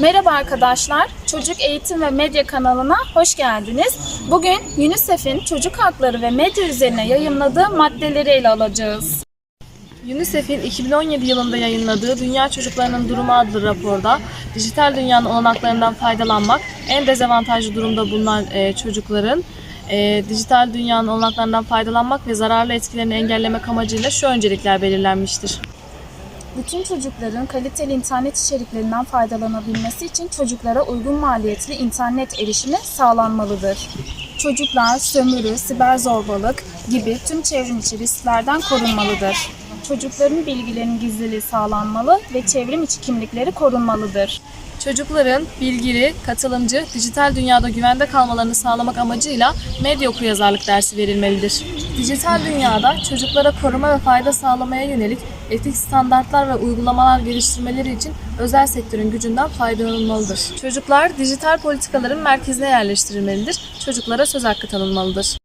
Merhaba arkadaşlar, Çocuk Eğitim ve Medya kanalına hoş geldiniz. Bugün UNICEF'in çocuk hakları ve medya üzerine yayınladığı maddeleri ele alacağız. UNICEF'in 2017 yılında yayınladığı Dünya Çocuklarının Durumu adlı raporda dijital dünyanın olanaklarından faydalanmak, en dezavantajlı durumda bulunan e, çocukların e, dijital dünyanın olanaklarından faydalanmak ve zararlı etkilerini engellemek amacıyla şu öncelikler belirlenmiştir. Bütün çocukların kaliteli internet içeriklerinden faydalanabilmesi için çocuklara uygun maliyetli internet erişimi sağlanmalıdır. Çocuklar sömürü, siber zorbalık gibi tüm çevrim içi risklerden korunmalıdır. Çocukların bilgilerinin gizliliği sağlanmalı ve çevrim içi kimlikleri korunmalıdır. Çocukların bilgili, katılımcı, dijital dünyada güvende kalmalarını sağlamak amacıyla medya okuryazarlık dersi verilmelidir. Dijital dünyada çocuklara koruma ve fayda sağlamaya yönelik etik standartlar ve uygulamalar geliştirmeleri için özel sektörün gücünden faydalanılmalıdır. Çocuklar dijital politikaların merkezine yerleştirilmelidir. Çocuklara söz hakkı tanınmalıdır.